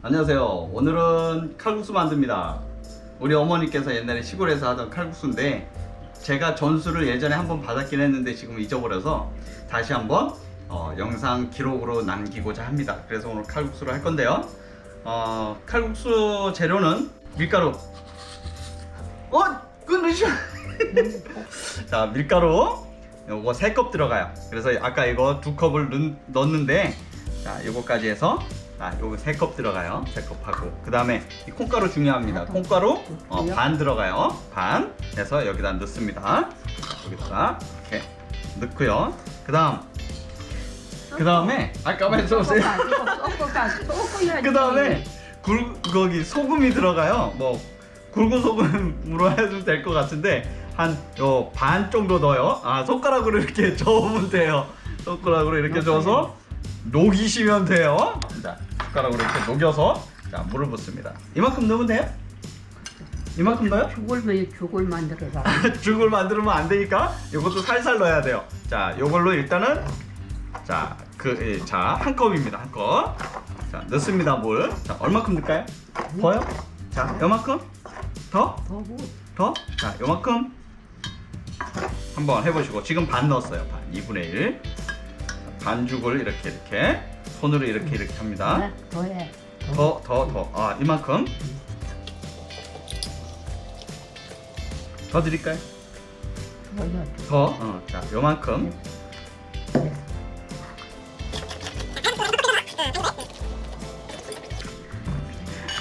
안녕하세요. 오늘은 칼국수 만듭니다. 우리 어머니께서 옛날에 시골에서 하던 칼국수인데 제가 전수를 예전에 한번 받았긴 했는데 지금 잊어버려서 다시 한번 어, 영상 기록으로 남기고자 합니다. 그래서 오늘 칼국수를 할 건데요. 어, 칼국수 재료는 밀가루. 어, 끊으셔. 자, 밀가루. 요거 세컵 들어가요. 그래서 아까 이거 두 컵을 넣, 넣었는데 자, 요거까지 해서 아, 요거 세 컵 들어가요. 세 컵 하고. 그 다음에 이 콩가루 중요합니다. 콩가루 어, 반 들어가요. 반 해서 여기다 넣습니다. 여기다가 이렇게 넣고요. 그 다음 그 다음에 아까 말씀하세요. 그 다음에 굴 거기 소금이 들어가요. 뭐 굵은 소금으로 해도 될 것 같은데 한요반 정도 넣어요. 아 손가락으로 이렇게 저으면 돼요. 손가락으로 이렇게 저어서 녹이시면 돼요. 자 손가락으로 이렇게 녹여서 자 물을 붓습니다. 이만큼 넣으면 돼요? 이만큼 넣어요? 죽을 왜 죽을 만들어라. 죽을 만들면 안 되니까 이것도 살살 넣어야 돼요. 자, 요걸로 일단은 자, 그, 자, 한 컵입니다. 한 컵. 자, 넣습니다, 물. 자, 얼마큼 넣을까요? 더요? 자, 요만큼? 더? 더고 더? 자, 요만큼. 한번 해보시고, 지금 반 넣었어요. 반. 2분의 1. 반죽을 이렇게, 이렇게. 손으로 이렇게, 이렇게 합니다. 더해. 더, 더, 더. 아, 이만큼. 더 드릴까요? 더, 어, 자, 요만큼.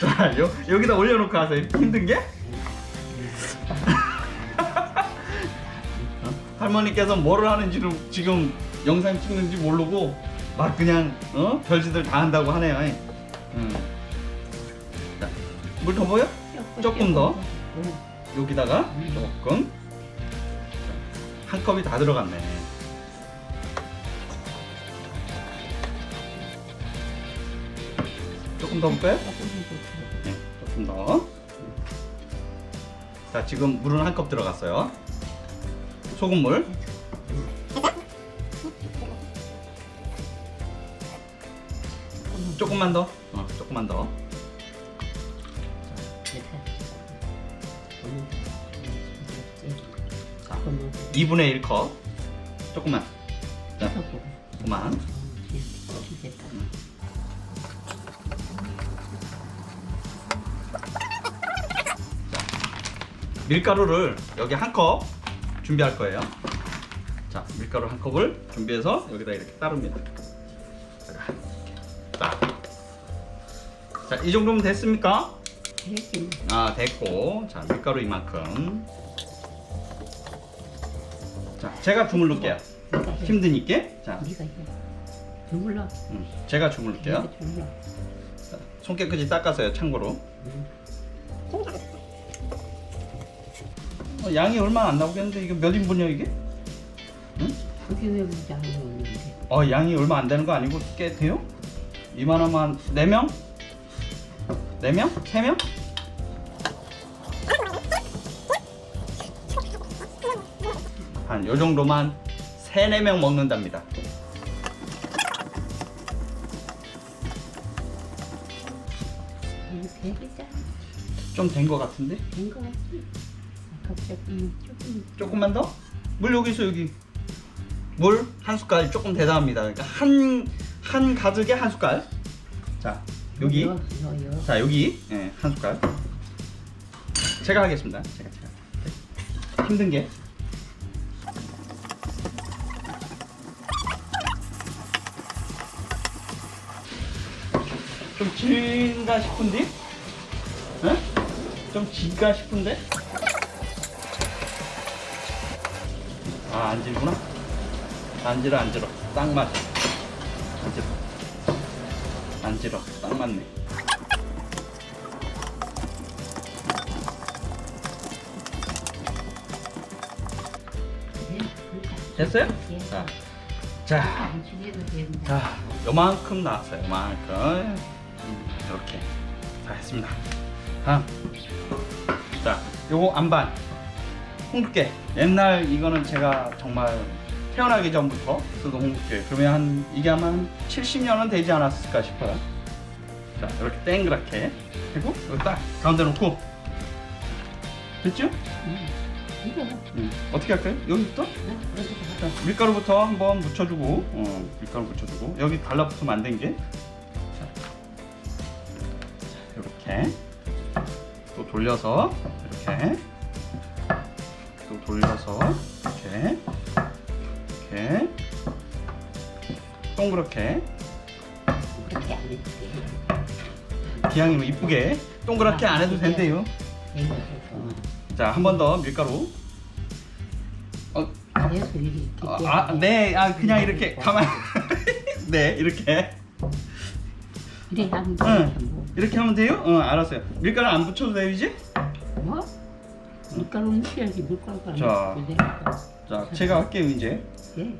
자, 요, 여기다 올려놓고 하세요. 힘든 게? 어? 할머니께서 뭐를 하는지를 지금 영상 찍는지 모르고 막 그냥 어? 별짓을 다 한다고 하네요. 음. 자, 물 더 보여? 조금 더. 여기다가 조금 자, 한 컵이 다 들어갔네. 조금 더 볼까요? 네, 조금 더. 자, 지금 물은 한 컵 들어갔어요. 소금물. 조금만 더. 어, 조금만 더. 2분의 1컵. 조금만. 자, 그만. 밀가루를 여기 한 컵 준비할 거예요. 자, 밀가루 한 컵을 준비해서 여기다 이렇게 따릅니다. 자, 이 정도면 됐습니까? 아, 됐고. 자, 밀가루 이만큼. 자, 제가 주물를게요. 힘드니까. 자, 네가 해. 주물러. 음, 제가 주물를게요. 네가 주물러. 자, 손 깨끗이 닦았어요, 참고로. 어, 양이 얼마 안 나오겠는데 이거 몇 인분이야 이게? 그게 왜 문제 안 오는데? 어 양이 얼마 안 되는 거 아니고 꽤 돼요? 이만하면 네 명? 네 명? 세 명? 한 요 정도만 세네 명 먹는답니다. 좀된거 같은데? 된거 같지? 아까 조금 조금 조금만 더? 물 여기 있어 여기. 물 한 숟갈 조금 대단합니다. 그러니까 한 한 가득에 한 숟갈. 자 여기. 자 여기 예, 한 숟갈 제가 하겠습니다 제가 제가 힘든 게좀 질가 싶은데? 에? 좀 질까 싶은데? 아, 안 질구나? 안 질어, 안 질어. 딱 맞아. 안 질어. 안 질어. 딱 맞네. 됐어요? 예. 자, 자, 안 죽여도 된다. 자, 요만큼 나왔어요. 요만큼. 음, 이렇게. 다 했습니다. 다음. 자, 요거 안반. 홍두깨. 옛날 이거는 제가 정말 태어나기 전부터 쓰던 홍두깨. 그러면 한, 이게 아마 한 70년은 되지 않았을까 싶어요. 자 이렇게 땡그랗게 하고 여기 딱 가운데 놓고 됐죠? 응. 이거 음. 어떻게 할까요? 여기부터? 나 그래도 자, 밀가루부터 한번 묻혀주고 어, 밀가루 묻혀주고 여기 달라붙으면 안 된게 이렇게 또 돌려서 이렇게 또 돌려서 이렇게 이렇게 동그랗게 그렇게 안 했지. 기왕이면 이쁘게 동그랗게 안 해도 된대요 이거 해서 자 한 번 더 밀가루 어, 이렇게 아, 아, 네, 아 그냥 이렇게 가만. 네, 이렇게. 응. 뭐, 이렇게 하면 돼요? 어, 알았어요. 밀가루 안 붙여도 돼요 이제? 뭐? 밀가루 묻혀야지 밀가루가 안 자. 되니까. 자, 제가 할게요 이제. 예.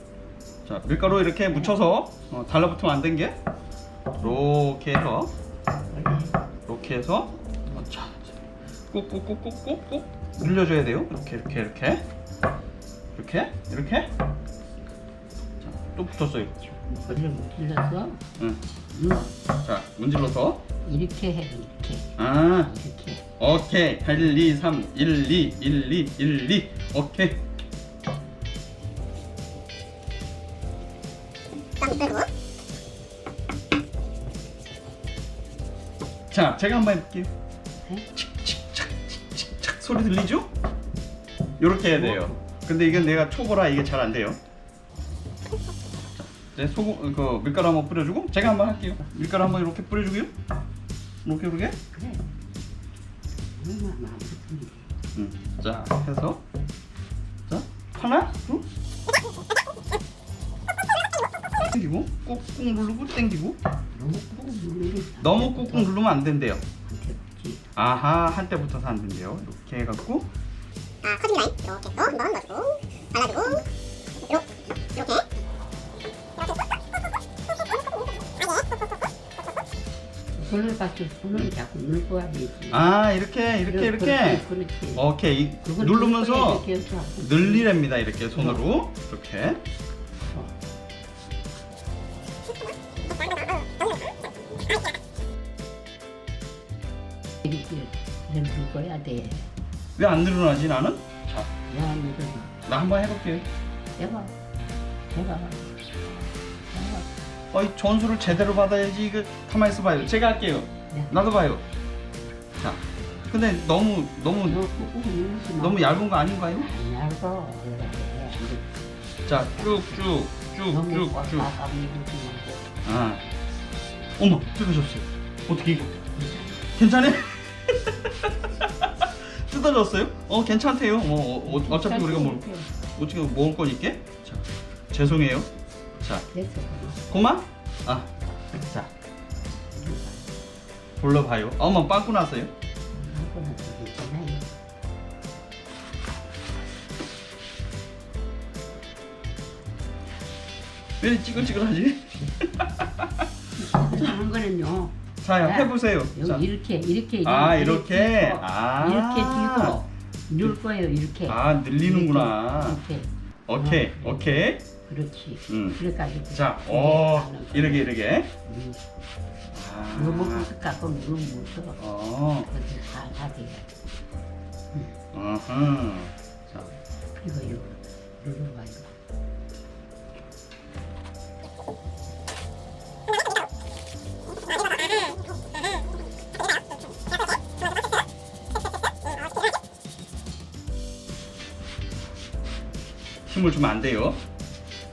자, 밀가루 이렇게 묻혀서 어, 달라붙으면 안 된 게. 이렇게 해서, 이렇게 해서, 어, 자, 꾹꾹꾹꾹꾹꾹 눌려줘야 돼요. 이렇게, 이렇게, 이렇게, 이렇게, 이렇게. 자, 또 붙었어요. 길러서 응. 응. 자, 문질러서. 이렇게 해 이렇게 아. 이렇게 오케이 1 2 3 1 2 1 2 1 2 오케이 자 제가 한번 해볼게요. 네? 칙칙착 칙칙착 소리 들리죠? 요렇게 해야 돼요. 근데 이건 내가 초보라 이게 잘 안 돼요. 자, 이제 소금 그 밀가루 한번 뿌려주고 제가 한번 할게요. 밀가루 한번 이렇게 뿌려주고요. 이렇게 이렇게. 그래. 음, 자 해서. 자 하나 둘. 땡기고 꾹꾹 누르고 땡기고 너무 꾹 꾹꾹 누르면 안 된대요. 아하 한때 붙어서 안 된대요. 이렇게 해갖고. 아, 커팅 라인. 이렇게 또 한번 넣어주고 발라주고 이렇게 이렇게. 손을 갖고 손을 자꾸 눌고 하지 아 이렇게 이렇게 이렇게? 그렇지 오케이. 이- 누르면서. 늘리랍니다 이렇게 손으로. 이렇게 눌러야 돼. 왜 안 늘어나지 나는? 자 야, 눌러. 나 한번 해볼게요 해봐. 해봐. 해봐. 어이 전수를 제대로 받아야지 이거 가만히 있어 봐요 제가 할게요 네. 나도 봐요 자 근데 너무 너무 너 꾹꾹 누르지 마. 너무 얇은 거 아닌가요? 안 얇아. 자, 쭉쭉쭉쭉쭉. 꽉꽉 누르지 말고. 아, 어머, 뜯어졌어요. 어떻게 이거? 괜찮아? 뜯어졌어요? 어, 괜찮대요. 뭐 어, 어차피 우리가 뭐 어떻게 먹을 거니까. 자, 죄송해요. 자, 됐어. 고마. 아, 자, 불러봐요. 어머, 빵꾸 났어요. 왜 찌글찌글하지? 하는 거는요. 자, 야, 해보세요. 여기 자, 이렇게 이렇게 아, 이렇게 이렇게? 아. 이렇게 뒤고 거예요 이렇게 아, 늘리는구나. 이렇게. 오케이, 어, 오케이. 그렇지 음. 그래가지고 자, 어. 이렇게 이렇게. 음. 아. 너무 부탁하고 너무 무서워 어, 그렇게 살하게 어허. 자, 이거 이거 이거 힘을 주면 안 돼요.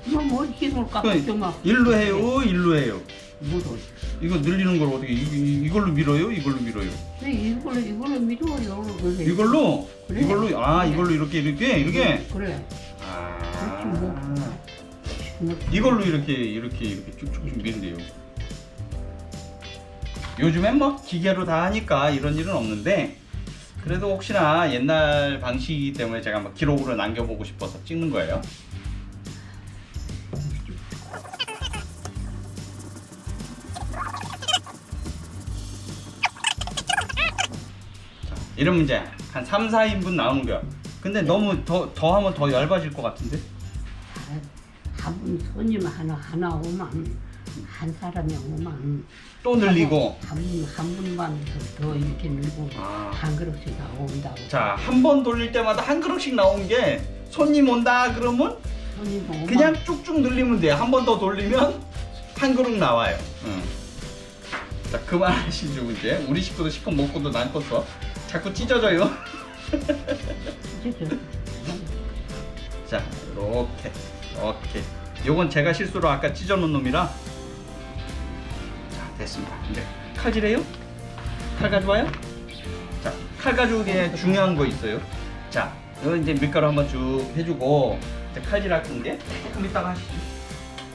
뭐뭐 힘을 깎고 그, 좀 일로 해요, 일로 해요. 뭐로 이거 늘리는 걸 어떻게 이, 이- 이걸로 밀어요? 이걸로 밀어요? 왜 이걸로 이걸로 밀어요 그래 이걸로? 그래. 이걸로 아 이걸로 이렇게 이렇게 이렇게 그래 뭐아 뭐. 이걸로 이렇게 이렇게 이렇게 쭉쭉쭉 밀대요. 요즘엔 뭐 기계로 다 하니까 이런 일은 없는데 그래도 혹시나 옛날 방식이기 때문에 제가 뭐 기록으로 남겨보고 싶어서 찍는 거예요. 자, 이러면 이제 한 3, 4인분 나오는 거야. 근데 너무 더, 더 하면 더 얇아질 것 같은데? 아, 한분 손님 하나 하나 오면 한 사람이 오면 또 늘리고 한, 한 분만 더, 더 이렇게 늘고 아. 한 그릇씩 나온다고. 자 한 번 돌릴 때마다 한 그릇씩 나온 게 손님 온다 그러면 손님 오면 그냥 쭉쭉 늘리면 돼요. 한 번 더 돌리면 한 그릇 나와요. 응. 자 그만하시죠 이제 우리 식구도 시커 먹고도 난 껐어. 자꾸 찢어져요. 이제 자 이렇게 이렇게 요건 제가 실수로 아까 찢어놓은 놈이라 자 됐습니다. 이제 칼질해요. 칼 가져와요. 자 칼 가져오기에 중요한 거 있어요. 자 이거 이제 밀가루 한번 쭉 해주고 이제 칼질할 건데 조금 이따가 하시죠.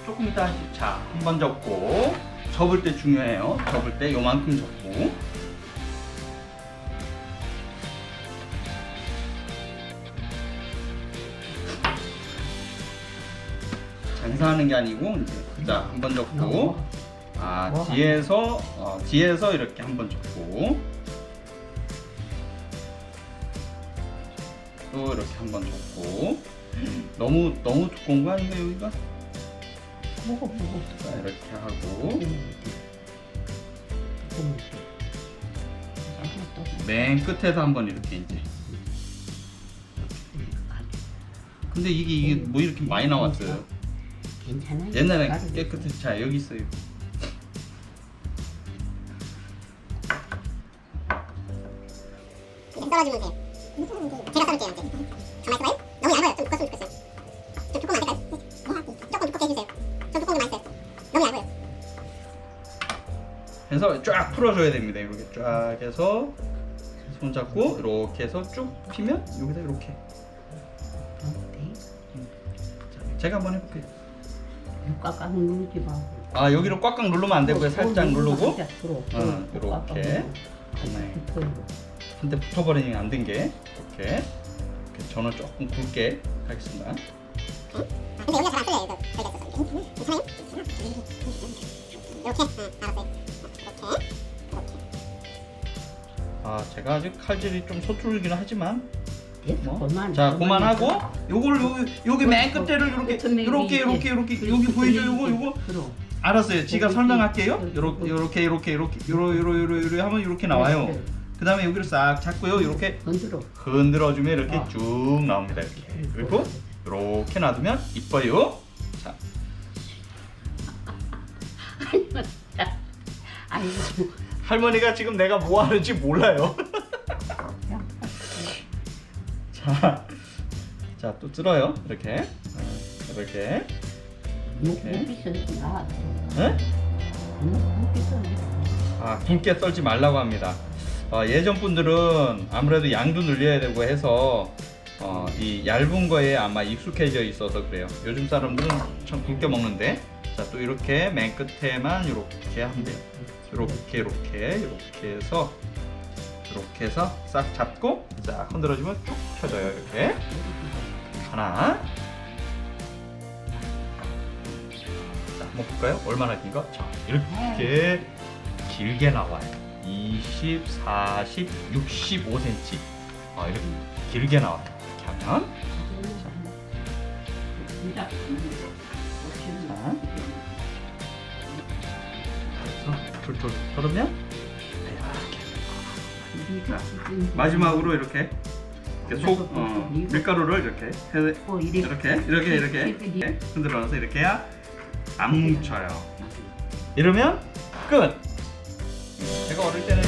조금 이따 하시죠. 자 한 번 접고 접을 때 중요해요. 접을 때 요만큼 접고 장사하는 게 아니고 이제 자 한 번 접고 어, 아 뭐 뒤에서 어, 뒤에서 이렇게 한번 접고 또 이렇게 한번 접고 너무 너무 두꺼운 거 아닌가 여기가? 먹어 먹어. 자 이렇게 하고 맨 끝에서 한번 이렇게 이제 근데 이게 이게 뭐 이렇게 많이 나왔어요? 괜찮아요. 옛날에 나도 깨끗해 자 여기 있어요. 썰어주면 돼요. 제가 썰을게요 이제. 가만히 있어봐요. 너무 얇아요. 좀 두껍으면 좋겠어요. 좀 두꺼우면 안 될까요? 조금 두껍게 해주세요. 좀 두꺼운 게 맛있어요. 너무 얇아요. 해서 쫙 풀어줘야 됩니다. 이렇게 쫙 해서 손 잡고 이렇게 해서 쭉 피면 여기다 이렇게. 제가 한번 해볼게요. 꽉꽉 누르지 마. 아 여기로 꽉꽉 누르면 안 되고요. 살짝 누르고 살짝 들어. 어, 이렇게. 누르고. 네. 한대 붙어버리면 안된 게 이렇게. 이렇게 저는 조금 굵게 하겠습니다. 아, 근데 여기가 잘안 풀려요. 이거 저희가 있어서. 괜찮아요? 이렇게? 응, 알았어요. 이렇게. 이렇게. 아 제가 아직 칼질이 좀 서툴기는 하지만 됐어, 뭐. 자 그만. 그만하고 요걸 요기 여기 맨 끝에를 이렇게 끝에 이렇게 이렇게 이렇게 여기 보이죠 요거 요거. 알았어요. 여기, 설명할게요. 여기, 요렇게 여기. 요렇게 요렇게 요렇게 요러 요러 요러 요러 하면 이렇게 나와요. 네. 그다음에 여기를 싹 잡고요. 이렇게. 흔들어 주면 이렇게 아. 쭉 나옵니다. 이렇게. 그리고 이렇게 놔두면 이뻐요. 자, 아이고. 할머니가 지금 내가 뭐 하는지 몰라요. 자, 자또 쓸어요. 이렇게, 어, 이렇게. 썰지 마. 응? 아, 굵게 썰지 말라고 합니다. 어, 예전 분들은 아무래도 양도 늘려야 되고 해서 어, 이 얇은 거에 아마 익숙해져 있어서 그래요. 요즘 사람들은 참 굵게 먹는데 자 또 이렇게 맨 끝에만 이렇게 하면 돼요. 이렇게 이렇게 이렇게 해서 이렇게 해서 싹 잡고 싹 흔들어주면 쭉 펴져요 이렇게 하나 자 한번 볼까요? 얼마나 긴가? 자 이렇게 길게 나와요 20, 40, 65cm 아 이렇게 길게 나와요 이렇게 하면. 자 툴툴 털으면 이렇게 마지막으로 이렇게, 속 어, 밀가루를 이렇게 해, 어. 이렇게 이렇게 이렇게, 이렇게 흔들어 놔서 이렇게 해야 안 뭉쳐요. 이러면 끝. 제